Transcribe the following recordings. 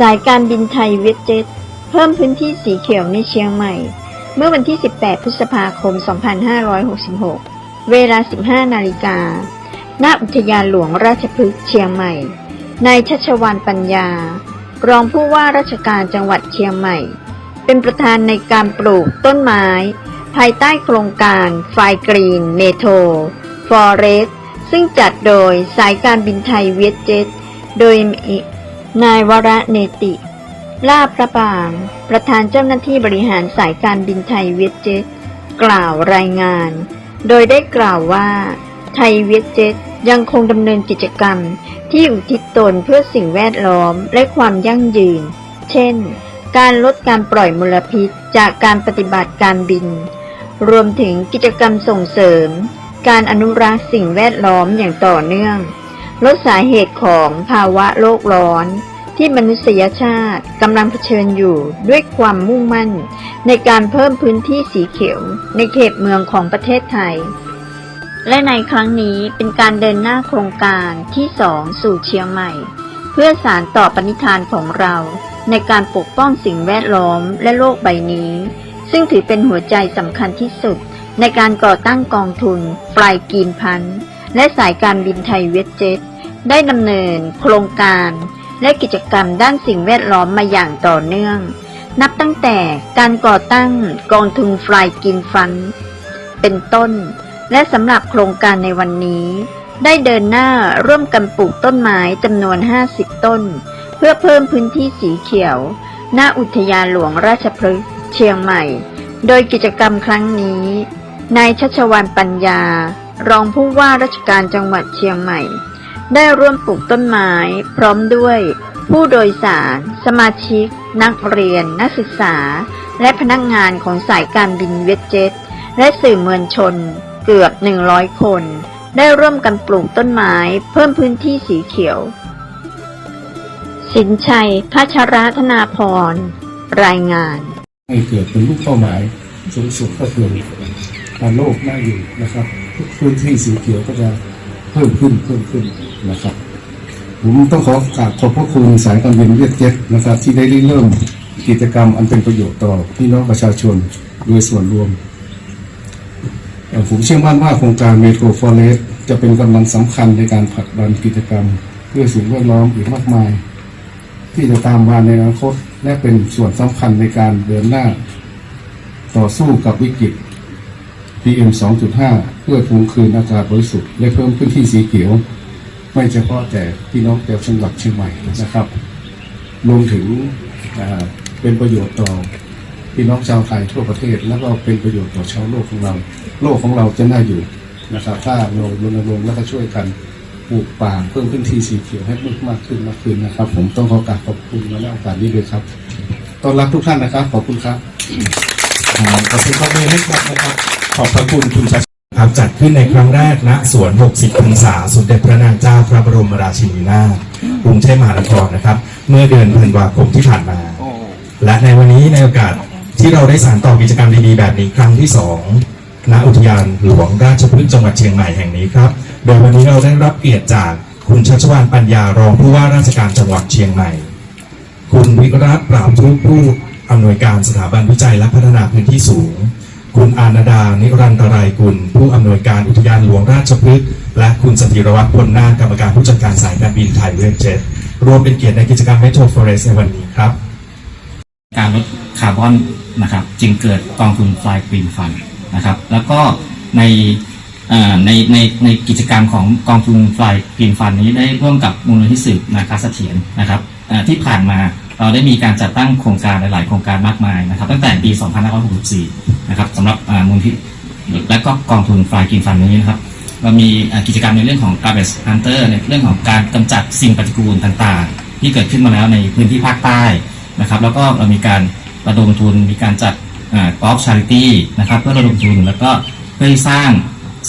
สายการบินไทยเวทเจ็ตเพิ่มพื้นที่สีเขียวในเชียงใหม่ เมื่อวันที่ 18 พฤษภาคม 2566 เวลา 15 นาฬิกา ณ อุทยานหลวงราชพฤกษ์เชียงใหม่ นายชัชวานปัญญา รองผู้ว่าราชการจังหวัดเชียงใหม่ เป็นประธานในการปลูกต้นไม้ ภายใต้โครงการไฟกรีนเมโทรฟอเรสซึ่งจัดโดยสายการบินไทยเวียดเจ็ตโดยมี นายวระเนติ ลาพระบาง ประธานเจ้าหน้าที่บริหารสายการบินไทยเวียดเจ็ตกล่าวรายงาน โดยได้กล่าวว่า ไทยเวียดเจ็ตยังคงดำเนินกิจกรรมที่อุทิศตนเพื่อสิ่งแวดล้อมและความยั่งยืน เช่น การลดการปล่อยมลพิษจากการปฏิบัติการบิน รวมถึงกิจกรรมส่งเสริม การอนุรักษ์สิ่งแวดล้อมอย่างต่อเนื่อง ลดสาเหตุของภาวะโลกร้อน ที่มนุษยชาติกำลังเผชิญอยู่ด้วยความมุ่งมั่น ในการเพิ่มพื้นที่สีเขียวในเขตเมืองของประเทศไทย และในครั้งนี้เป็นการเดินหน้าโครงการที่สองสู่เชียงใหม่ เพื่อสารต่อปณิธานของเรา ในการปกป้องสิ่งแวดล้อมและโลกใบนี้ ซึ่งถือเป็นหัวใจสำคัญที่สุดในการก่อตั้งกองทุนฟลายกีนพัน และสายการบินไทยเวทเจ็ต ได้ดำเนินโครงการและกิจกรรมด้านสิ่งแวดล้อมมาอย่างต่อเนื่อง นับตั้งแต่การก่อตั้งกองทุนฟลายกินฟัน เป็นต้น และสำหรับโครงการในวันนี้ ได้เดินหน้าร่วมกันปลูกต้นไม้จำนวน 50 ต้น เพื่อเพิ่มพื้นที่สีเขียว หน้าอุทยานหลวงราชพฤกษ์เชียงใหม่ โดยกิจกรรมครั้งนี้นายชัชวานปัญญา รองผู้ว่าราชการจังหวัดเชียงใหม่ ได้ร่วมปลูกต้นไม้ พร้อมด้วย ผู้โดยสาร สมาชิก นักเรียน นักศึกษา และพนักงานของสายการบินเวทเจ็ตและสื่อมวลชน เกือบ 100 คน ได้ร่วมกันปลูกต้นไม้ เพิ่มพื้นที่สีเขียว สินชัยพัชรธนาพร รายงานให้เกิดเป็นลูกเป้าหมายสูงสุดก็คือการโลกน่าอยู่นะครับ พื้นที่สีเขียวก็จะ เพิ่มขึ้นเพิ่มขึ้นนะครับ ผมต้องขอกราบขอบพระคุณสายการบินเวียดเจ็ตนะครับ ที่ได้เริ่มกิจกรรมอันเป็นประโยชน์ต่อพี่น้องประชาชนโดยส่วนรวม ผมเชื่อมั่นว่าโครงการเมโทรฟอเรสจะเป็นกำลังสำคัญในการผลักดันกิจกรรม เพื่อสิ่งแวดล้อมอีกมากมาย ที่จะตามมาในอนาคตและเป็นส่วนสำคัญในการเดินหน้า ต่อสู้กับวิกฤต PM 2.5 เพื่อทวงคืนอากาศบริสุทธิ์และเพิ่มพื้นที่สีเขียว ไม่เฉพาะแต่พี่น้องแต่จังหวัดเชียงใหม่นะครับ รวมถึงเป็นประโยชน์ต่อพี่น้องชาวไทยทั่วประเทศ แล้วก็เป็นประโยชน์ต่อชาวโลกของเรา โลกของเราจะน่าอยู่นะครับ ถ้าเรารณรงค์แล้วก็ช่วยกันปลูกป่าเพิ่มพื้นที่สีเขียวให้มากมากขึ้นมากขึ้นนะครับ ผมต้องขอกราบขอบคุณมาในโอกาสนี้ด้วยครับต้อนรับทุกท่านนะครับ ขอบคุณครับครับขอบคุณครับให้ครับนะครับ ขอบพระคุณคุณชัชครับจัดขึ้นในครั้งแรกณสวน 60พรรษาสมเด็จพระนางเจ้าพระบรมราชินีนาถกรุงเทพมหานครนะครับ เมื่อเดือนธันวาคมที่ผ่านมา และในวันนี้ในโอกาสที่เราได้สานต่อกิจกรรมดีๆแบบนี้ครั้งที่สองณอุทยานหลวงราชพฤกษ์จังหวัดเชียงใหม่แห่งนี้ครับ โดยวันนี้เราได้รับเกียรติจากคุณชัชวานปัญญารองผู้ว่าราชการจังหวัดเชียงใหม่ คุณวิรัตปราบทุกผู้อำนวยการสถาบันวิจัยและพัฒนาพื้นที่สูง คุณอาณาดา นิรันตรายกุล ผู้อำนวยการอุทยานหลวงราชพฤกษ์และคุณสถิรวัตรพลนาคกรรมการผู้จัดการสายการบินไทยเวทเจ็ตรวมเป็นเกียรติในกิจกรรมเมโทรฟอเรสในวันนี้ครับ การลดคาร์บอนนะครับจึงเกิดกองทุน Fly Green Fund นะครับแล้วก็ในในในในกิจกรรมของกองทุน Fly Green Fund นี้ได้ร่วมกับมูลนิธิสืบนาคาเสถียรนะครับที่ผ่านมาเราได้มีการจัดตั้งโครงการหลาย ๆ โครงการมากมายนะครับ ตั้งแต่ปี 2564 นะครับสำหรับมูลนิธิและก็กองทุน Fly Green Fund นี้นะครับเรามีกิจกรรมในเรื่องของ garbage hunter ในเรื่องของการกำจัดสิ่งปฏิกูลต่างๆ ที่เกิดขึ้นมาแล้วในพื้นที่ภาคใต้นะครับ แล้วก็เรามีการระดมทุนมีการจัดกอล์ฟชาริตี้นะครับเพื่อระดมทุนแล้วก็เพื่อสร้าง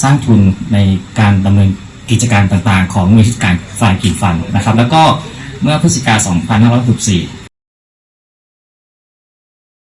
สร้างทุนในการดำเนินกิจการต่างๆ ของมูลนิธิการฝ่ายกีดฟันนะครับ แล้วก็เมื่อพฤศจิกา2564